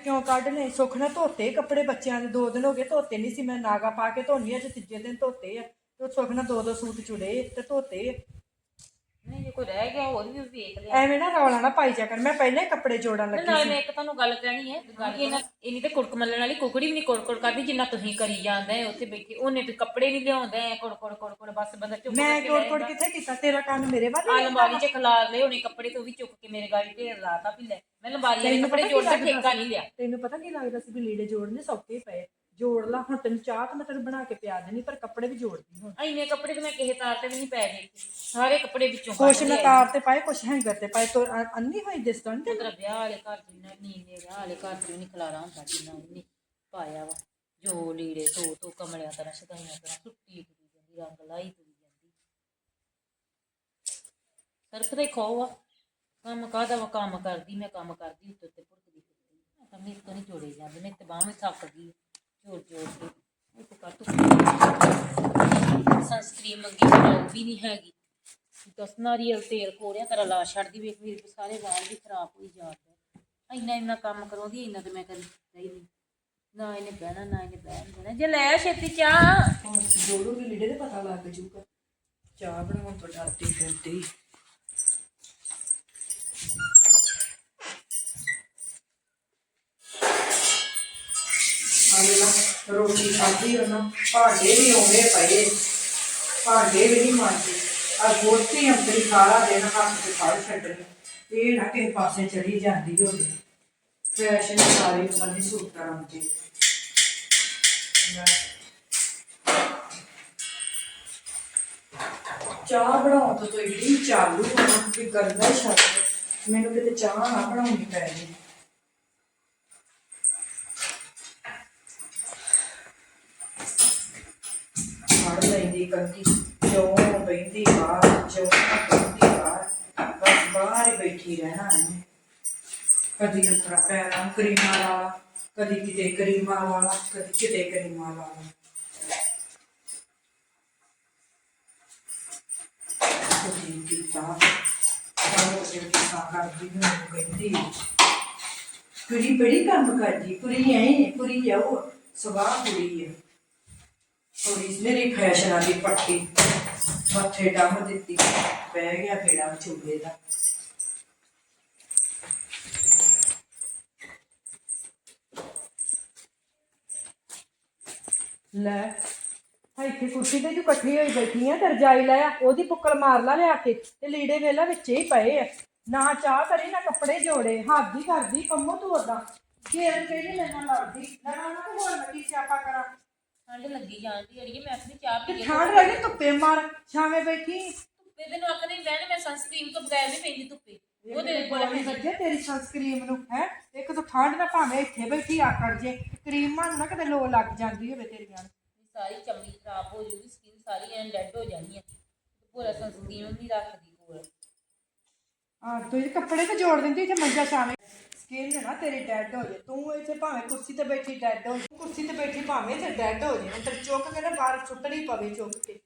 ਕਿਉਂ ਕੱਢ ਲਏ? ਸੁੱਖ ਨਾਲ ਧੋਤੇ ਕੱਪੜੇ ਬੱਚਿਆਂ ਦੇ। ਦੋ ਦਿਨ ਹੋ ਗਏ ਧੋਤੇ ਨਹੀਂ ਸੀ। ਮੈਂ ਨਾਗਾ ਪਾ ਕੇ ਧੋਨੀ ਅੱਜ ਤੀਜੇ ਦਿਨ ਧੋਤੇ ਆ। ਤੇ ਸੁੱਖ ਨਾਲ ਦੋ ਦੋ ਸੂਟ ਚੁੜੇ ਤੇ ਧੋਤੇ ਜੇ ਕੋਈ ਰਹਿ ਗਿਆ ਹੋਰ ਵੀ ਵੇਖ ਲਿਆ ਐਵੇਂ ਨਾ ਰੌਲਾ ਨਾ ਪਾਈ ਜਾ ਕਰ। ਮੈਂ ਪਹਿਲਾਂ ਹੀ ਕੱਪੜੇ ਜੋੜਨ ਲੱਗੀ ਸੀ। ਮੈਂ ਇੱਕ ਤੁਹਾਨੂੰ ਗੱਲ ਕਹਿਣੀ ਹੈ ਕਿ ਇਹਨਾਂ ਇਨੀ ਤੇ ਕੁੜਕ ਮੱਲਣ ਵਾਲੀ ਕੁਕੜੀ ਵੀ ਨਹੀਂ ਕੁੜਕੁੜ ਕਰਦੀ ਜਿੰਨਾ ਤੁਸੀਂ ਕਰੀ ਜਾਂਦੇ ਉੱਥੇ ਬੈਠੇ ਉਹਨੇ ਤੇ ਕੱਪੜੇ ਨਹੀਂ ਲਿਆਉਂਦੇ ਐ ਕੁੜ ਕੁੜ ਕੁੜ ਕੁੜ ਬਸ ਬੰਦਾ ਚੁੱਪ ਮੈਂ ਕੋੜ ਕੋੜ ਜਾਂਦਾ। ਕਿੱਥੇ ਕੀਤਾ? ਤੇਰਾ ਕੰਨ ਮੇਰੇ ਵੱਲ ਹੀ ਅਲਮਾਰੀ 'ਚ ਖਲਾਰ ਲਏ ਉਹਨੇ ਕੱਪੜੇ ਤੋਂ ਵੀ ਚੁੱਕ ਕੇ ਮੇਰੇ ਗਾੜੀ ਢੇਰ ਲਾਤਾ ਵੀ ਲੈ। ਮੈਂ ਅਲਮਾਰੀ ਵਾਲੇ ਤੈਨੂੰ ਕੱਪੜੇ ਕੀ ਲੱਗਦਾ ਠੇਕਾ ਨਹੀਂ ਲਿਆ। ਤੈਨੂੰ ਪਤਾ ਕੀ ਲੱਗਦਾ ਸੀ ਵੀ ਲੀੜੇ ਜੋੜਨੇ ਸੌਖੇ ਪਏ? ਜੋੜ ਲਾ ਹੁਣ ਤੈਨੂੰ ਚਾਹ ਤਾਂ ਮੈਂ ਤੈਨੂੰ ਬਣਾ ਕੇ ਪਿਆ ਦੇਣੀ ਪਰ ਕੱਪੜੇ ਵੀ ਜੋੜਦੀ ਹੁਣ। ਇੰਨੇ ਕੱਪੜੇ ਤੇ ਮੈਂ ਕਿਸੇ ਤਾਰ ਤੇ ਵੀ ਨਹੀਂ ਪੈ ਗਏ ਸਾਰੇ ਕੱਪੜੇ ਵਿੱਚੋਂ ਕੁਛ ਕੱਢ ਮੈਂ ਲਿਆਈ। ਤਾਰ ਤੇ ਪਾਏ ਕੁਛ ਹੈਂਗਰ ਤੇ ਪਾਏ ਤੋ ਅ- ਅੰਨੀ ਹੋਈ ਦਿਸਦਾ ਨੀ ਤੈਨੂੰ? ਤੇਰਾ ਵਿਆਹ ਵਾਲੇ ਘਰ ਚ ਨਾ ਨੀਂਦੇ ਵਿਆਹ ਵਾਲੇ ਘਰ ਚ ਨਹੀਂ ਖਲਾਰਾ ਹੁੰਦਾ ਜਿੰਨਾ ਉਹਨੇ ਪਾਇਆ ਵਾ। ਜੋ ਲੀੜੇ ਧੋ ਧੋ ਕਮਲਿਆਂ ਤਰ੍ਹਾਂ ਸ਼ਦਾਈਆਂ ਤਰ੍ਹਾਂ ਸੁੱਟੀ ਤੁਰੀ ਜਾਂਦੀ ਰੰਗ ਲਾਈ ਤੁਰੀ ਜਾਂਦੀ। ਸਰਕ ਦੇ ਖੋ ਆ। ਕੰਮ ਕਾਹਦਾ ਵਾ? ਕੰਮ ਕਰਦੀ ਮੈਂ ਕੰਮ ਕਰਦੀ ਉੱਤੇ ਉੱਤੇ ਭੁੜਕਦੀ ਫਿਰਦੀ। ਮੈਂ ਤਾਂ ਮੇਰੇ ਤੋਂ ਨਹੀਂ ਜੋੜੇ ਜਾਂਦੇ ਮੇਰੇ ਤੇ ਬਾਹਾਂ ਵੀ ਥੱਕ ਗਈ। ਜੋੜ ਜੋੜ ਕੇ ਇਹ ਤੇ ਕਰ ਸੰਸਕ੍ਰੀਨ ਮੰਗੀ ਪਰ ਉਹ ਵੀ ਨਹੀਂ ਹੈਗੀ। ਦਸ ਨਾਰੀਅਲ ਤੇਲ ਕੋਰਿਆ ਤੇਰਾ ਲਾ ਛੱਡਦੀ ਵੇਖ ਮੇਰੇ ਸਾਰੇ ਵਾਲ ਵੀ ਖਰਾਬ ਹੋਈ ਜਾਂਦੇ ਇੰਨਾ ਇੰਨਾ ਕੰਮ ਕਰਾਉਂਦੀ ਇੰਨਾ ਤੇ ਮੈਂ ਕਰੀ ਨਹੀਂ। ਨਾ ਇਹਨੇ ਬਹਿਣਾ, ਨਾ ਇਹਨੇ ਬਹਿਣ ਦੇਣਾ। ਜੇ ਲੈ ਛੇਤੀ ਚਾਹ। ਹੁਣ ਜੋੜੂਗੀ ਲੀੜੇ ਤੇ ਪਤਾ ਲੱਗ ਜੂਗਾ। ਚਾਹ ਬਣਾਉਣ ਤੋਂ ਡਰਦੀ ਫਿਰਦੀ। ਆਲੇ ਰੋਟੀ ਖਾਧੀ ਉਹਨਾਂ, ਭਾਂਡੇ ਵੀ ਆਉਂਦੇ ਪਏ। ਭਾਂਡੇ ਵੀ ਨਹੀਂ ਮਾਂਜੇ। ਆ ਗੋਤੀ ਅੰਤਰੀ ਸਾਰਾ ਦਿਨ ਹੱਥ ਤੇ ਫੜ ਛੱਡਣੀ ਇਹ ਨਾ ਕਿਸੇ ਪਾਸੇ ਚੜੀ ਜਾਂਦੀ ਹੋਵੇ ਫੈਸ਼ਨ ਸਾਰੇ ਉਹਨਾਂ ਦੀ ਸੂਟ ਕਰਾਉਂਦੇ ਚਾਹ ਬਣਾਉਣ ਤੋਂ ਤਾਂ ਇੰਨੀ ਚਾਲੂ ਹਾਂ ਕਿ ਕਰਦਾ ਹੀ ਮੈਨੂੰ ਕਿਤੇ ਚਾਹ ਨਾ ਬਣਾਉਣੀ ਪੈ ਜੇ। ਫੜ ਲੈਂਦੀ ਕੰਦੀ ਬੈਂਦੀ ਬਾਹਰ ਜੋ ਬੈਂਦੀ ਬਾਹਰ। ਬਸ ਬਾਹਰ ਹੀ ਬੈਠੀ ਰਹਿਣਾ ਇਹਨੇ। ਕਦੀ ਅੰਤਰਾ ਪੈਰਾਂ ਨੂੰ ਵਾਲਾ ਕਦੀ ਕਿਤੇ ਕਰੀਮਾਂ ਵਾਲਾ ਕਦੀ ਕਿਤੇ ਕਰੀਮਾਂ ਵਾਲਾ ਕਦੀ ਕੀਤਾ? ਸਾਨੂੰ ਤੇ ਕਿਸਾ ਕਰਦੀ ਨੂੰ ਕਹਿੰਦੀ ਕੁੜੀ ਬੜੀ ਕੰਮ ਕਰਦੀ, ਕੁੜੀ ਐ, ਕੁੜੀ ਜਾਓ ਸਵਾਹ ਕੁੜੀ ਹੈ ਕੁੜੀ ਮੇਰੀ ਫੈਸ਼ਨਾਂ ਦੀ ਪੱਟੀ। ਮੱਥੇ ਡੰਮ ਦਿੱਤੀ। ਬਹਿ ਗਿਆ ਫੇੜਾ ਚੁੱਲੇ ਦਾ। ਲੈ ਹਾਂ ਇੱਥੇ ਕੁਰਸੀ ਤੇ ਜੋ ਇਕੱਠੀ ਹੋਈ ਬੈਠੀ ਆ ਤੇ ਰਜਾਈ ਲੈ ਆ, ਉਹਦੀ ਪੁੱਕਲ ਮਾਰ ਲਾ ਲਿਆ ਕੇ, ਤੇ ਲੀੜੇ ਵੇਲਾ ਵਿੱਚ ਹੀ ਪਏ ਆ। ਨਾ ਚਾਹ ਕਰੇ, ਨਾ ਕੱਪੜੇ ਜੋੜੇ ਹੱਥ ਹੀ ਕਰਦੀ ਕੰਮੋ ਤੂੰ ਓਦਾਂ। ਫੇਰ ਕਿਹੜੀ ਮੇਰੇ ਲੜਦੀ? ਲੜਾਂ ਨਾ ਹੋਰ ਮੈਂ ਸਿਆਪਾ ਕਰਾਂ। ਠੰਡ ਲੱਗੀ ਜਾਂਦੀ ਅੜੀਏ ਮੈਂ ਆਪਣੀ ਚਾਹ ਪੀ ਤੇ ਕੇ ਠੰਡ ਲੱਗੀ ਧੁੱਪੇ ਮਾਰ ਛਾਵੇਂ ਬੈਠੀ। ਧੁੱਪੇ ਦੇ ਨੱਕ ਨਹੀਂ ਬਹਿਣ ਮੈਂ ਸਨਸਕ੍ਰੀਨ ਤੋਂ ਬਗੈਰ ਨਹੀਂ ਪੈਂਦੀ ਧੁੱਪੇ। ਉਹਦੇ ਕੋਲ ਬੜੀ ਵਧੀਆ ਤੇਰੀ ਸੰਸਕ੍ਰੀਮ ਨੂੰ ਹੈ? ਇੱਕ ਤਾਂ ਠੰਡ ਨਾ ਭਾਵੇਂ ਇੱਥੇ ਬੈਠੀ ਆਕੜ ਜੇ ਕਰੀਮਾਂ ਨੂੰ ਨਾ ਕਿਤੇ ਲੋ ਲੱਗ ਜਾਂਦੀ ਹੋਵੇ ਤੇਰੀਆਂ ਨੂੰ। ਸਾਰੀ ਚਮੜੀ ਖਰਾਬ ਹੋ ਜੂਗੀ ਸਕਿਨ ਸਾਰੀ ਐਂ ਡੈਡ ਹੋ ਜਾਣੀ ਹੈ ਪੂਰਾ ਸਨਸਕ੍ਰੀਨ ਨਹੀਂ ਰੱਖਦੀ ਕੋਲ ਆ ਤੂੰ ਇਹ ਕੱਪੜੇ ਤੇ ਜੋੜ ਦਿੰਦੀ ਇੱਥੇ ਮੰਜਾ ਛਾਵੇਂ। ਸਕਿਨ ਨਾ ਤੇਰੀ ਡੈਡ ਹੋ ਜੇ। ਤੂੰ ਇੱਥੇ ਭਾਵੇਂ ਕੁਰਸੀ ਤੇ ਬੈਠੀ ਡੈਡ ਹੋ ਜੇ। ਕੁਰਸੀ ਤੇ ਬੈਠੀ ਭਾਵੇਂ ਤੇ ਡੈਡ ਹੋ ਜੇ। ਤੇ ਚੁੱਕ ਕੇ ਨਾ ਬਾਹਰ ਸੁੱਟਣੀ ਪਵੇ ਚੁੱਕ ਕੇ।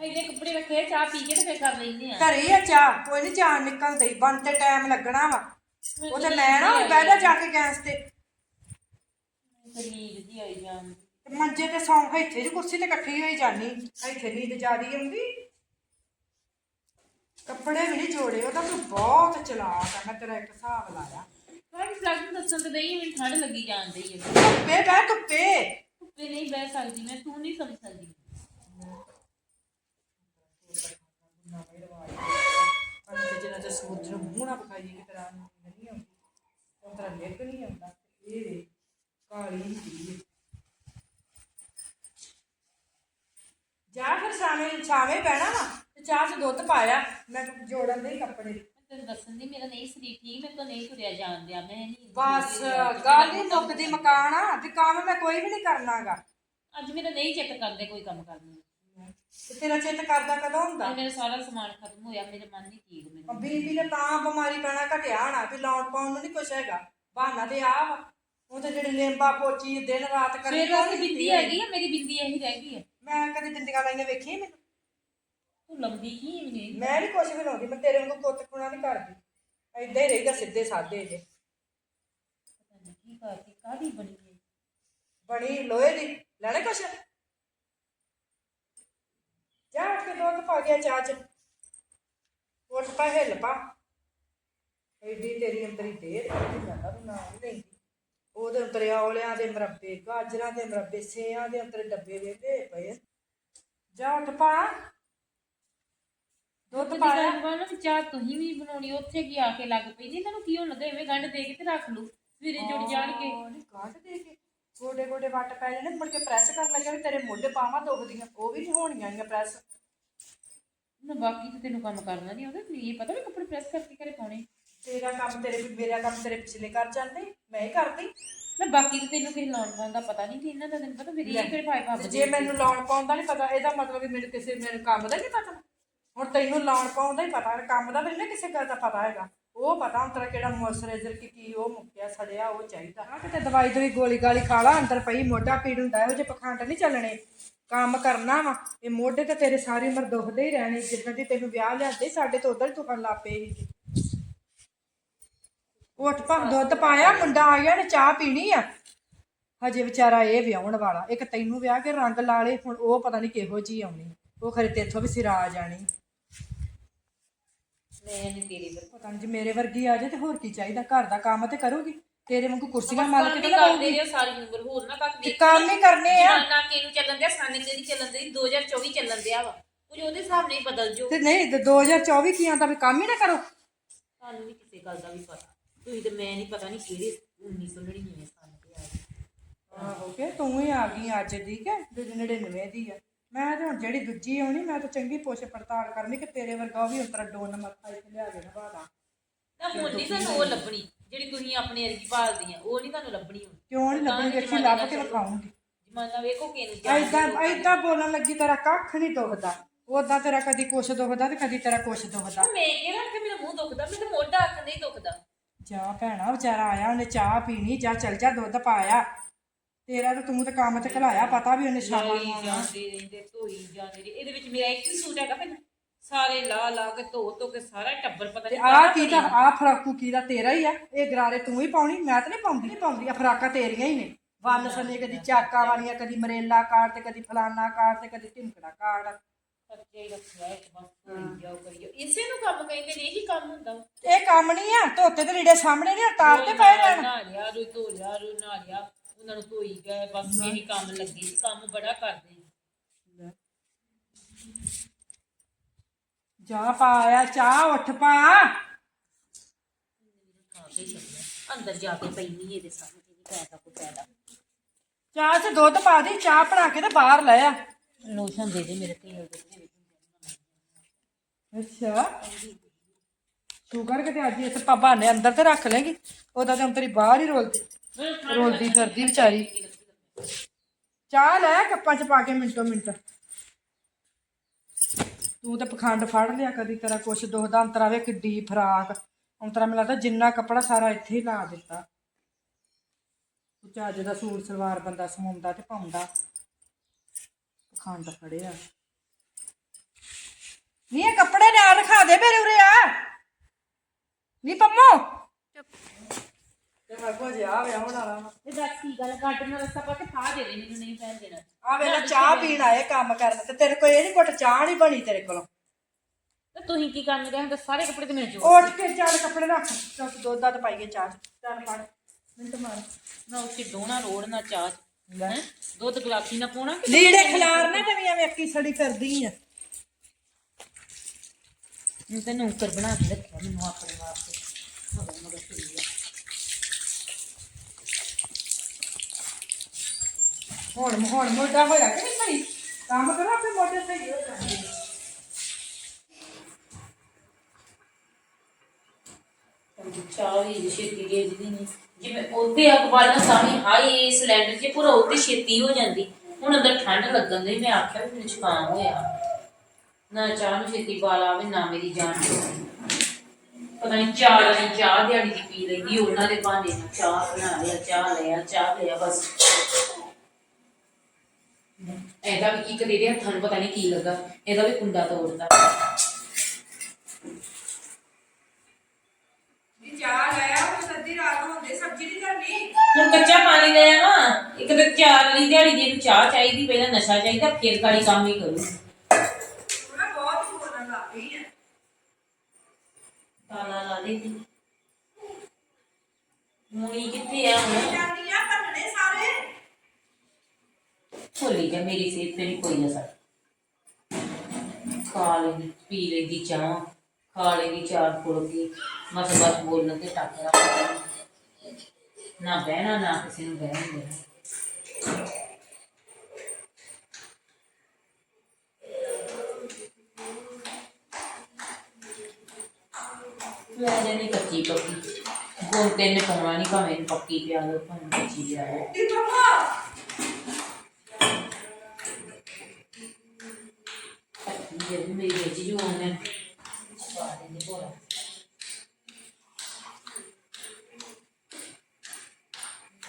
ਇਹਦੇ ਕੱਪੜੇ ਰੱਖੇ ਚਾਹ ਪੀ ਕੇ ਤੇ ਫੇਰ ਕਰ ਲੈਂਦੇ ਆ। ਘਰੇ ਆ ਚਾਹ। ਕੋਈ ਨਹੀਂ ਚਾਹ ਨਿਕਲਦੀ ਬਣ ਤੇ ਟਾਈਮ ਲੱਗਣਾ ਵਾ। ਉਹ ਤੇ ਮੈਂ ਨਾ ਬਹਿ ਜਾ ਜਾ ਕੇ ਗੈਸ ਤੇ। ਨੀਂਦ ਦੀ ਆਈ ਜਾਂਦੀ ਮੰਜੇ ਤੇ ਸੌਂ ਇੱਥੇ ਜੀ ਕੁਰਸੀ ਤੇ ਇਕੱਠੀ ਹੋਈ ਜਾਨੀ। ਇੱਥੇ ਨੀਂਦ ਜਿਆਦੀ ਆਉਂਦੀ। ਕੱਪੜੇ ਵੀ ਨਹੀਂ ਜੋੜੇ ਉਹਦਾ ਤੂੰ ਬਹੁਤ ਚਲਾਕ ਆ ਮੈਂ ਤੇਰਾ ਇੱਕ ਹਿਸਾਬ ਲਾਇਆ। ਪਰ ਲੱਗ ਦੱਸਣ ਤੇ ਨਹੀਂ ਮੈਨੂੰ ਠੰਡ ਲੱਗੀ ਜਾਂਦੀ ਹੈ ਧੁੱਪੇ ਬਹਿ ਧੁੱਪੇ। ਧੁੱਪੇ ਨਹੀਂ ਬਹਿ ਸਕਦੀ ਮੈਂ ਤੂੰ ਨਹੀਂ ਸਮਝ ਸਕਦੀ। ਅੰਤ ਜਿੰਨਾ ਤੇ ਸੂਰਜ ਨੂੰ ਮੂੰਹ ਨਾ ਵਿਖਾਈਏ ਕਿ ਤੇਰਾ ਨੀਂਦ ਨਹੀਂ ਆਉਂਦੀ। ਉਹ ਤੇਰਾ ਨਿੱਕ ਨਹੀਂ ਆਉਂਦਾ ਇਹ ਵੇ, ਕਾਲੀ ਹੁੰਦੀ ਹੈ ਜਾ ਫਿਰ ਛਾਵੇਂ ਛਾਵੇਂ ਬਹਿਣਾ ਵਾ। ਤੇ ਚਾਹ ਚ ਦੁੱਧ ਪਾਇਆ ਮੈਂ ਜੋੜਨ ਦੇ ਕੱਪੜੇ। ਤੈਨੂੰ ਦੱਸਣ ਦੀ ਮੇਰਾ ਨਹੀਂ ਸਰੀਰ ਠੀਕ ਮੈਂ ਤਾਂ ਨਹੀਂ ਤੁਰਿਆ ਜਾਣ ਦਿਆ ਮੈਂ ਨਹੀਂ ਬਸ ਗੱਲ ਹੀ ਮੁੱਕਦੀ ਮਕਾਨ ਆ ਤੇ ਕੰਮ ਮੈਂ ਕੋਈ ਵੀ ਨਹੀਂ ਕਰਨਾਗਾ। ਅੱਜ ਮੇਰਾ ਨਹੀਂ ਚੈੱਕ ਕਰਦੇ ਕੋਈ ਕੰਮ ਕਰਨ ਨੂੰ। ਤੇ ਤੇਰਾ ਚਿੱਤ ਕਰਦਾ ਕਦੋਂ ਹੁੰਦਾ? ਅੱਜ ਮੇਰਾ ਸਾਰਾ ਸਮਾਨ ਖਤਮ ਹੋਇਆ ਮੇਰੇ ਮਨ ਨਹੀਂ ਠੀਕ ਮੈਨੂੰ। ਬੀਬੀ ਨੇ ਤਾਂ ਬਿਮਾਰੀ ਪੈਣਾ ਘਟਿਆ ਨਾ ਵੀ ਲਾਉਣ ਪਾਉਣ ਨੂੰ ਨਹੀਂ ਕੁਛ ਹੈਗਾ। ਬਹਾਨਾ ਤੇ ਆ ਵਾ ਉਹ ਤੇ ਜਿਹੜੀ ਲੇਂਬਾ ਪੋਚੀ ਦਿਨ ਰਾਤ ਕਰੀ ਮੇਰੇ ਵਾਸਤੇ ਬਿੰਦੀ ਹੈਗੀ ਆ ਮੇਰੀ ਬਿੰਦੀ ਇਹੀ ਰਹਿ ਗਈ ਹੈ ਮੈਂ ਕਦੇ ਬਿੰਦੀਆਂ ਲਾਈਆਂ ਵੇਖੀ ਮੈਨੂੰ? ਤੂੰ ਲੰਬੀ ਕੀ ਨਹੀਂ ਮੈਂ ਨਹੀਂ ਕੁਛ ਵੀ ਲਾਉਂਦੀ ਮੈਂ ਤੇਰੇ ਵਾਂਗੂ ਕੁੱਤ ਖੁਣਾ ਨਹੀਂ ਕਰਦੀ। ਐਦਾਂ ਹੀ ਰਹੀਦਾ ਸਿੱਧੇ ਸਾਦੇ ਜੇ। ਪਤਾ ਨਹੀਂ ਕੀ ਕਰਦੀ ਕਾਦੀ ਬਣੀ ਹੈ ਬਣੀ ਲੋਹੇ ਦੀ। ਲੈਣੇ ਕੁਛ? ਜਾ ਉੱਠ ਕੇ ਦੁੱਧ ਪਾ ਗਿਆ ਚਾਹ ਚ। ਉੱਠ ਪਾ ਹਿੱਲ ਪਾ। ਐਡੀ ਤੇਰੀ ਅੰਦਰੀ ਦੇ ਜਾਂਦਾ ਤੂੰ ਨਾ ਲੈਂਦੀ। ਉਹਦੇ ਅੰਦਰ ਔਲਿਆਂ ਦੇ ਮਰੱਬੇ ਗਾਜਰਾਂ ਦੇ ਮਰੱਬੇ ਸੇਆਂ ਦੇ ਅੰਦਰ ਡੱਬੇ ਵੇਦੇ ਪਏ। ਜਾ ਉੱਠ ਪਾ। ਦੁੱਧ ਪਾ ਲੈ। ਨਾ ਚਾਹ ਤੁਸੀਂ ਵੀ ਬਣਾਉਣੀ ਉੱਥੇ ਕੀ ਆ ਕੇ ਲੱਗ ਪਈ ਜੀ ਇਹਨਾਂ ਨੂੰ ਕੀ ਹੋਣ ਲੱਗਾ ਐਵੇਂ ਗੰਢ ਦੇ ਕੇ ਤੇ ਰੱਖ ਲੂ ਸਵੇਰੇ ਜੁੜ ਜਾਣਗੇ। ਗਾਢ ਦੇ ਕੇ। ਗੋਡੇ ਗੋਡੇ ਵੱਟ ਪੈ ਜਾਣੇ ਮੁੜ ਕੇ ਪ੍ਰੈਸ ਕਰਨ ਲੱਗਿਆ ਵੀ ਤੇਰੇ ਮੋਢੇ ਪਾਵਾਂ ਦੁਖਦੀਆਂ ਉਹ ਵੀ ਨਹੀਂ ਹੋਣੀਆਂ ਗੀਆਂ ਪ੍ਰੈਸ ਨਾ ਬਾਕੀ ਤੇ ਤੈਨੂੰ ਕੰਮ ਕਰਨਾ ਨਹੀਂ ਤੈਨੂੰ ਇਹ ਪਤਾ ਵੀ ਕੱਪੜੇ ਪ੍ਰੈਸ ਕਰਕੇ ਘਰੇ ਪਾਉਣੇ। ਤੇਰਾ ਕੰਮ ਤੇਰੇ ਮੇਰਾ ਕੰਮ ਤੇਰੇ ਪਿਛਲੇ ਕਰ ਜਾਂਦੇ ਮੈਂ ਹੀ ਕਰਦੀ। ਨਾ ਬਾਕੀ ਤੇ ਤੈਨੂੰ ਕਿਸੇ ਲਾਉਣ ਪਾਉਣ ਦਾ ਪਤਾ ਨਹੀਂ ਕਿ ਇਹਨਾਂ ਦਾ ਤੈਨੂੰ ਪਤਾ ਮੇਰੀ ਇਹ ਕਿਹੜੇ ਤੇ ਭਾਬ ਜੇ ਮੈਨੂੰ ਲਾਉਣ ਪਾਉਣ ਦਾ ਨਹੀਂ ਪਤਾ ਇਹਦਾ ਮਤਲਬ ਵੀ ਮੈਨੂੰ ਕਿਸੇ ਮੇਰੇ ਕੰਮ ਦਾ ਨਹੀਂ ਪਤਾ। ਹੁਣ ਤੈਨੂੰ ਲਾਉਣ ਪਾਉਣ ਦਾ ਹੀ ਪਤਾ ਕੰਮ ਦਾ ਵੀ ਨਾ ਕਿਸੇ ਗੱਲ ਦਾ ਪਤਾ ਹੈਗਾ। ਉਹ ਪਤਾ ਹੁਣ ਤੇਰਾ ਕਿਹੜਾ ਮੋਇਸਚਰਾਈਜ਼ਰ ਕੀ ਕੀ ਉਹ ਮੁੱਕਿਆ, ਸੜਿਆ, ਉਹ ਚਾਹੀਦਾ। ਆ ਕਿਤੇ ਦਵਾਈ ਦਵਾਈ ਗੋਲੀ ਗਾਲੀ ਖਾ ਲਾ, ਅੰਦਰ ਪਈ, ਮੋਢਾ ਪੀੜ ਹੁੰਦਾ, ਇਹੋ ਜਿਹੇ ਪਖੰਡ ਨਹੀਂ ਚੱਲਣੇ। ਕੰਮ ਕਰਨਾ ਵਾ, ਇਹ ਮੋਢੇ ਤੇ ਤੇਰੇ ਸਾਰੀ ਉਮਰ ਦੁਖਦੇ ਹੀ ਰਹਿਣੇ, ਜਿੱਦਾਂ ਦੀ ਤੈਨੂੰ ਵਿਆਹ ਲਿਆਂਦੇ, ਸਾਡੇ ਤੋਂ ਉਧਰ ਦੁਖਣ ਲੱਗ ਪਏ ਸੀ ਉੱਠ ਪਾ, ਦੁੱਧ ਪਾਇਆ, ਮੁੰਡਾ ਆ ਗਿਆ ਨੇ ਚਾਹ ਪੀਣੀ ਆ। ਹਜੇ ਵਿਚਾਰਾ ਇਹ ਵਿਆਹਣ ਵਾਲਾ, ਇੱਕ ਤੈਨੂੰ ਵਿਆਹ ਕੇ ਰੰਗ ਲਾ ਲੇ, ਹੁਣ ਉਹ ਪਤਾ ਨਹੀਂ ਕਿਹੋ ਜੀ ਆਉਣੀ, ਉਹ ਖਰੇ ਤੇਥੋਂ ਵੀ ਸਿਰਾ ਆ ਜਾਣੀ। ਮੈਂ ਨਹੀਂ ਤੇਰੇ ਵਰ ਪਤਾ ਨਹੀਂ ਜੇ ਮੇਰੇ ਵਰਗੀ ਆ ਜਾਏ ਤੇ ਹੋਰ ਕੀ ਚਾਹੀਦਾ? ਘਰ ਦਾ ਕੰਮ ਤੇ ਕਰੂਗੀ। ਤੇਰੇ ਵਾਂਗੂ ਕੁਰਸੀਆਂ ਮਲ ਕੇ ਕੰਮ ਤੇ ਹੀ ਕਰਦੇ ਲਾਉਂਗੀ ਰਹੇ ਸਾਰੀ ਉਮਰ ਹੋਰ ਨਾ ਕੱਖ ਤੇ ਕੰਮ ਹੀ ਕਰਨੇ ਆ। ਜਮਾਨਾ ਕਿਹਨੂੰ ਚੱਲਣ ਦਿਆ ਸਾਨੇ ਨਹੀਂ ਚੱਲਣ ਦੇ 2024 ਚੱਲਣ ਦਿਆ ਵਾ। ਕੁਝ ਉਹਦੇ ਹਿਸਾਬ ਨਾਲ ਹੀ ਬਦਲ ਜੋ ਤੇ ਨਹੀਂ ਤੇ 2024 ਕੀ ਆਂਦਾ ਵੀ ਕੰਮ ਹੀ ਨਾ ਕਰੋ। ਸਾਨੂੰ ਵੀ ਕਿਸੇ ਗੱਲ ਦਾ ਵੀ ਪਤਾ। ਤੁਸੀਂ ਤੇ ਮੈਂ ਨਹੀਂ ਪਤਾ ਨਹੀਂ ਕਿਹੜੇ 1999 ਸਾਲ ਤੇ ਆ ਗਏ। ਆਹੋ ਕਿ ਤੂੰ ਹੀ ਆ ਗਈ ਅੱਜ ਦੀ ਕਿ ਜਿਹੜੀ 99 ਦੀ ਆ। ਮੈਂ ਤੇ ਹੁਣ ਜਿਹੜੀ ਦੂਜੀ ਆਉਣੀ ਮੈਂ ਤਾਂ ਚੰਗੀ ਪੁੱਛ ਪੜਤਾਲ ਕਰਨੀ ਕਿ ਤੇਰੇ ਵਰਗਾ ਉਹ ਵੀ ਉਤਰਾ ਡੋਨ ਮੱਥਾ ਇੱਥੇ ਲਿਆ ਕੇ ਨਵਾਦਾ ਨਾ ਹੁਣ ਨਹੀਂ ਤੁਹਾਨੂੰ ਉਹ ਲੱਭਣੀ ਜਿਹੜੀ ਤੁਸੀਂ ਆਪਣੇ ਅਰਗੀ ਭਾਲਦੀਆਂ ਉਹ ਨਹੀਂ ਤੁਹਾਨੂੰ ਲੱਭਣੀ ਹੁਣ। ਕਿਉਂ ਨਹੀਂ ਲੱਭਣੀ? ਵੇਖੀ ਲੱਭ ਕੇ ਵਿਖਾਉਂਗੀ। ਜਮਾਨਾ ਵੇਖੋ ਕਿਹਨੂੰ ਐਦਾਂ ਐਦਾਂ ਬੋਲਣ ਲੱਗੀ ਤੇਰਾ ਕੱਖ ਨਹੀਂ ਦੁਖਦਾ। ਉਦਾਂ ਤੇਰਾ ਕਦੀ ਕੁਛ ਦੁਖਦਾ ਤੇ ਕਦੀ ਤੇਰਾ ਕੁਛ ਦੁਖਦਾ। ਮੈਂ ਕਿਹਾ ਕਿ ਮੇਰਾ ਮੂੰਹ ਦੁਖਦਾ ਮੈਨੂੰ ਮੋਢਾ ਅੱਖ ਨਹੀਂ ਦੁਖਦਾ। ਜਾ ਭੈਣਾ ਵਿਚਾਰਾ ਆਇਆ ਉਹਨੇ ਚਾਹ ਪੀਣੀ ਜਾ ਚਲ ਜਾ ਦੁੱਧ ਪਾਇਆ। ਤੇਰਾ ਤਾਂ ਤੂੰ ਤਾਂ ਕੰਮ ਤੇ ਘਲਾਇਆ ਪਤਾ ਵੀ ਉਹਨੇ ਸ਼ਾਮਾਂ ਨੂੰ ਆਉਣਾ। ਜਾਂਦੇ ਰਹਿੰਦੇ ਧੋਈ ਜਾਂਦੇ ਰਹਿੰਦੇ। ਇਹਦੇ ਵਿੱਚ ਮੇਰਾ ਇੱਕ ਹੀ ਸੂਟ ਹੈਗਾ ਫਿਰ ਸਾਰੇ ਲਾ ਲਾ ਕੇ ਧੋ ਧੋ ਕੇ ਸਾਰਾ ਟੱਬਰ ਪਤਾ ਤੇ ਨਹੀਂ ਆਹ ਕੀ ਤਾਂ ਆਹ ਫਰਾਕੂ ਕੀ ਦਾ ਤੇਰਾ ਹੀ ਆ? ਇਹ ਗਰਾਰੇ ਤੂੰ ਹੀ ਪਾਉਣੀ ਮੈਂ ਤਾਂ ਨਹੀਂ ਪਾਉਂਦੀ। ਨਹੀਂ ਪਾਉਂਦੀ। ਆ ਫਰਾਕਾਂ ਤੇਰੀਆਂ ਹੀ ਨੇ। ਵੰਨ ਸਨੇ ਕਦੀ ਚਾਕਾ ਵਾਲੀਆਂ ਕਦੀ ਮਰੇਲਾ ਕਾਰਡ ਤੇ ਕਦੀ ਫਲਾਨਾ ਕਾਰਡ ਤੇ ਕਦੀ ਢਿਮਕੜਾ ਕਾਰਡ। ਖਰਚੇ ਰੱਖਿਆ ਇੱਕ ਬਸ ਧੋਈ ਜਾਓ ਇਸੇ ਨੂੰ ਕੰਮ ਕਹਿੰਦੇ ਨੇ ਇਹੀ ਕੰਮ ਹੁੰਦਾ। ਇਹ ਕੰਮ ਨਹੀਂ ਆ ਧੋਤੇ ਤੇ ਲੀੜੇ ਸਾਹਮਣੇ ਨਹੀਂ ਤਾਰ ਤੇ ਪਏ ਰਹਿਣ। ਨਹਾ ਲਿਆ ਰੋਈ ਧੋ ਲਿਆ ਰੋਈ ਨਹਾ ਲਿਆ। ਉਹਨਾਂ ਨੂੰ ਧੋਈ ਗਏ ਬਸ ਇਹੀ ਕੰਮ ਲੱਗੇ ਸੀ ਕੰਮ ਬੜਾ ਕਰਦੇ। ਜਾ ਪਾਇਆ ਚਾਹ ਉੱਠ ਪਾ। ਕੇ ਛੱਡਣਾ ਅੰਦਰ ਜਾ ਕੇ ਪੈਣੀ ਇਹਦੇ ਸਾਹਮਣੇ ਨਹੀਂ ਪੈਦਾ ਕੋਈ ਪੈਦਾ ਚਾਹ 'ਚ ਦੁੱਧ ਪਾ ਦੀ ਚਾਹ ਬਣਾ ਕੇ ਤੇ ਬਾਹਰ ਲੈ ਆ। ਲੋਸ਼ਨ ਦੇ ਦੇ ਮੇਰੇ ਤੇਲ ਦੇ। ਅੱਛਾ। ਸ਼ੂਗਰ ਕਿਤੇ ਅੱਜ ਇਸ ਪੱਬਾ ਨੇ ਅੰਦਰ ਤੇ ਰੱਖ ਲੇਗੀ ਉਹਦਾ ਤੇ ਤੇਰੀ ਬਾਹਰ ਹੀ ਰੋਲਦੀ। ਰੋਲਦੀ ਫਿਰਦੀ ਵਿਚਾਰੀ। ਚਾਹ ਲੈ, ਕੱਪਾਂ 'ਚ ਪਾ ਕੇ ਮਿੰਟੋ ਮਿੰਟ। ਤੂੰ ਤਾਂ ਪਖੰਡ ਫੜ ਲਿਆ ਕਦੀ, ਤੇਰਾ ਕੁਛ ਦੁਖਦਾ ਅੰਤਰਾ ਵੇ ਕਿੱਡੀ ਫਰਾਕ। ਅੰਤਰਾ ਮੈਨੂੰ ਲੱਗਦਾ ਜਿੰਨਾ ਕੱਪੜਾ ਸਾਰਾ ਇੱਥੇ ਹੀ ਲਾ ਦਿੱਤਾ। ਚੱਜ ਦਾ ਸੂਟ ਸਲਵਾਰ ਬੰਦਾ ਸਮਾਉਂਦਾ ਤੇ ਪਾਉਂਦਾ। ਪਖੰਡ ਫੜਿਆ। ਨਹੀਂ ਇਹ ਕੱਪੜੇ ਨਾਲ ਰਖਾ ਦੇ ਮੇਰੇ ਉਰੇ ਆ। ਨਹੀਂ ਪੰਮੋ। ਤੇ ਮੈਂ ਕੋ ਜਾ ਵਿਆਹ ਹੋਣ ਵਾਲਾ ਵਾ। ਇਹ ਦੱਸ ਕੀ ਗੱਲ ਕੱਟ ਨਾਲ ਰਸਤਾ ਪਾ ਕੇ ਖਾ ਦੇ ਦੇ ਮੈਨੂੰ ਨਹੀਂ ਪੈਣ ਦੇਣਾ। ਆ ਵੇਲਾ ਚਾਹ ਪੀਣ ਆਏ ਕੰਮ ਕਰਨ ਤੇ ਤੇਰੇ ਕੋਲ ਇਹ ਨਹੀਂ ਘੁੱਟ ਚਾਹ ਨਹੀਂ ਬਣੀ ਤੇਰੇ ਕੋਲੋਂ। ਤੇ ਤੁਸੀਂ ਕੀ ਕਰਨ ਗਏ ਹੁੰਦੇ ਸਾਰੇ ਕੱਪੜੇ ਤੇ ਮੇਰੇ ਜੋ ਉੱਠ ਕੇ ਚਾਰ ਕੱਪੜੇ ਰੱਖ ਚੱਲ ਦੁੱਧ ਦਾ ਪਾਈਏ ਚਾਹ। ਚੱਲ ਫੜ ਮਿੰਟ ਮਾਰ। ਨਾ ਉੱਤੇ ਦੋਣਾ ਰੋੜ ਨਾ ਚਾਹ ਹੈ? ਦੁੱਧ ਗਲਾਸੀ ਨਾ ਪਾਉਣਾ ਕਿ ਲੀੜੇ ਖਿਲਾਰਨਾ ਤੇ ਵੀ ਐਵੇਂ ਅੱਕੀ ਸੜੀ ਕਰਦੀ ਆ। ਤੈਨੂੰ ਬਣਾ ਕੇ ਰੱਖਿਆ ਮੈਨੂੰ ਆਪਣੇ ਵਾਸਤੇ ਮਗਰ ਮਗਰ ਫਿਰੀ ਜਾ ਹੁਣ ਹੁਣ ਮੋਢਾ ਹੋਇਆ ਕਿ ਨਹੀਂ ਸਹੀ? ਕੰਮ ਕਰੋ ਆਪਣੇ ਮੋਢੇ ਸਹੀ ਹੋ ਜਾਂਦੇ ਚਾਹ ਵੀ ਛੇਤੀ ਗੇਜਦੀ ਨਹੀਂ। ਜਿਵੇਂ ਉਹਦੇ ਅਖਬਾਰ ਨਾਲ ਸਾਰੀ ਹਾਈ ਸਿਲੰਡਰ 'ਚ ਪੂਰਾ ਉੱਤੇ ਛੇਤੀ ਹੋ ਜਾਂਦੀ। ਹੁਣ ਅੰਦਰ ਠੰਡ ਲੱਗਣ ਦੀ ਮੈਂ ਆਖਿਆ ਵੀ ਮੈਨੂੰ ਜ਼ੁਕਾਮ ਹੋਇਆ। ਨਾ ਚਾਹ ਨੂੰ ਛੇਤੀ ਬਾਲ ਆਵੇ, ਨਾ ਮੇਰੀ ਜਾਨ ਪਤਾ ਨਹੀਂ ਚਾਹ ਵਾਲੀ ਚਾਹ ਦਿਹਾੜੀ ਦੀ ਪੀ ਲਈ ਉਹਨਾਂ ਦੇ ਬਹਾਨੇ ਨਾਲ ਚਾਹ ਬਣਾ ਲਿਆ, ਚਾਹ ਲਿਆ ਚਾਹ ਲਿਆ, ਬਸ। ਇਹਦਾ ਵੀ ਕੀ ਕਦੇ ਦੇ ਹੱਥਾਂ ਨੂੰ ਪਤਾ ਨਹੀਂ ਕੀ ਲੱਗਾ ਇਹਦਾ ਵੀ ਕੁੰਡਾ ਤੋੜਦਾ। ਜੀ ਚਾਹ ਲਾਇਆ ਉਹ ਸੱਦੀ ਰਾਤ ਹੁੰਦੇ ਸਬਜ਼ੀ ਨਹੀਂ ਕਰਨੀ? ਹੁਣ ਕੱਚਾ ਪਾਣੀ ਲੈ ਆਵਾਂ ਇੱਕ ਤਾਂ ਚਾਰ ਵਾਲੀ ਦਿਹਾੜੀ ਜੇ ਨੂੰ ਚਾਹ ਚਾਹੀਦੀ ਪਹਿਲਾਂ ਨਸ਼ਾ ਚਾਹੀਦਾ ਫਿਰ ਕਾਲੀ ਕੰਮ ਹੀ ਕਰੂ। ਉਹਨਾਂ ਬਹੁਤ ਬੋਲਣ ਲੱਗ ਪਈ ਹੈ ਤਾਲਾ ਲਾ ਦੇ ਦੀ ਮੂਣੀ ਕਿੱਥੇ ਆ ਹੁਣ? ਭੁੱਲੀ ਜਾ ਮੇਰੀ ਸਿਹਤ ਤੇ ਨਹੀਂ ਕੋਈ ਅਸਰ। ਖਾ ਲੈਂਦੀ, ਪੀ ਲੈਂਦੀ ਚਾਹ, ਖਾ ਲੈਂਦੀ ਚਾਰ ਫੁਲਕੇ ਬਸ ਬਸ ਬੋਲਣ ਤੇ ਟੱਕ ਨਾ ਬਹਿਣਾ, ਨਾ ਕਿਸੇ ਨੂੰ ਬਹਿਣ ਦੇਣਾ। ਲੈ ਜਾਨੀ ਕੱਚੀ ਪੱਕੀ। ਗੋਲ ਤਿੰਨ ਪਾਉਣਾ ਨਹੀਂ ਭਾਵੇਂ ਪੱਕੀ ਪਿਆ ਦੋ ਭਾਵੇਂ ਕੱਚੀ ਪਿਆ ਦੋ ਮੇਰੀ ਬੇਟੀ ਜੋ ਉਹਨੇ ਪਾ ਦੇ ਦੇ ਬੋਲਾ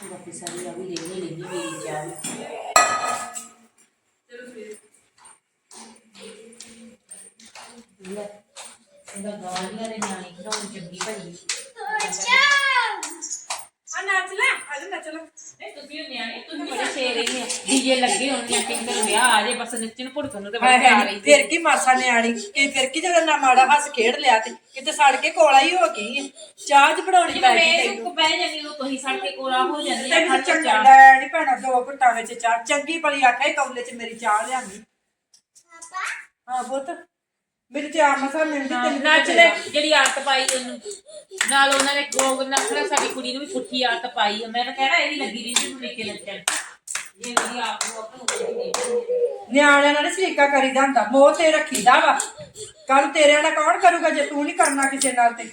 ਬਾਕੀ ਸਾਰੀ ਆ ਵੀ ਲੈ ਲੈ ਲੈਂਦੀ ਮੇਰੀ ਚਾਹ ਲੈ ਇਹਦਾ ਗਾਲੀਆਂ ਦੇ ਨਿਆਣੇ ਖੜਾਉਣ ਚੰਗੀ ਭਲੀ ਆ ਨੱਚ ਲੈ ਅੱਜ ਨੱਚ ਲੈ ਨਹੀਂ ਤੁਸੀਂ ਉਹ ਨਿਆਣੇ ਤੁਸੀਂ ਬੜੇ ਸ਼ੇਰ ਹੀ ਆ ਡੀਜੇ ਹੋਣਗੇ ਕਿੰਦਰ ਵਿਆਹ ਆ ਜੇ ਬਸ ਨੱਚਣ ਭੁੜਕਣ ਨੂੰ ਤੇ ਬੜਾ ਪਿਆਰ ਹੀ ਫਿਰ ਕੀ ਮਾਸਾ ਨਿਆਣੀ ਕਿ ਫਿਰ ਕੀ ਜਦੋਂ ਨਾ ਮਾੜਾ ਹੱਸ ਖੇਡ ਲਿਆ ਤੇ ਕਿਤੇ ਸੜ ਕੇ ਕੋਲਾ ਹੀ ਹੋ ਗਈ ਹੈ। ਚਾਹ ਚ ਬਣਾਉਣੀ ਪੈ ਮੈਂ ਗਈ ਇਹਨੂੰ ਤੈਨੂੰ ਬਹਿ ਜਾਂਦੀ ਉਹ ਤੁਸੀਂ ਸੜ ਕੇ ਕੋਲਾ ਹੋ ਜਾਂਦੀ ਆ ਤੈਨੂੰ ਖੜ ਚੰਗਾ ਚਾਹ। ਲੈ ਨਹੀਂ ਭੈਣਾ ਦੋ ਘੁੱਟਾਂ ਵਿੱਚ ਚਾਹ। ਚੰਗੀ ਭਲੀ ਆਖਿਆ ਸੀ ਕੌਲੇ ਚ ਮੇਰੀ ਚਾਹ ਲਿਆਂਦੀ। ਹਾਂ ਪੁੱਤ। ਮੇਰੀ ਤੇ ਆ ਮਸਾ ਮਿਲਦੀ ਹਾਂ, ਤੈਨੂੰ ਨੱਚ ਲੈ ਜਿਹੜੀ ਆਦਤ ਪਾਈ ਤੈਨੂੰ। ਨਾਲ ਉਹਨਾਂ ਨੇ ਗੋਗ ਨਸਲਾ ਸਾਡੀ ਕੁੜੀ ਨੂੰ ਵੀ ਪੁੱਠੀ ਆਦਤ ਪਾਈ ਆ। ਮੈਂ ਤਾਂ ਕਹਿਣਾ ਇਹਦੀ ਲੱਗੀ ਰਹੀ ਜਿਹਨੂੰ ਲੈ ਕੇ ਨਿਆਣਿਆਂ ਨਾਲ ਸਲੀਕਾ ਕਰੀਦਾ ਹੁੰਦਾ, ਮੋਹ ਤੇ ਰੱਖੀਦਾ ਵਾ। ਕੱਲ ਤੇਰੇ ਨਾਲ ਕੌਣ ਕਰੂਗਾ ਜੇ ਤੂੰ ਨਹੀਂ ਕਰਨਾ ਕਿਸੇ ਨਾਲ ਤੇ?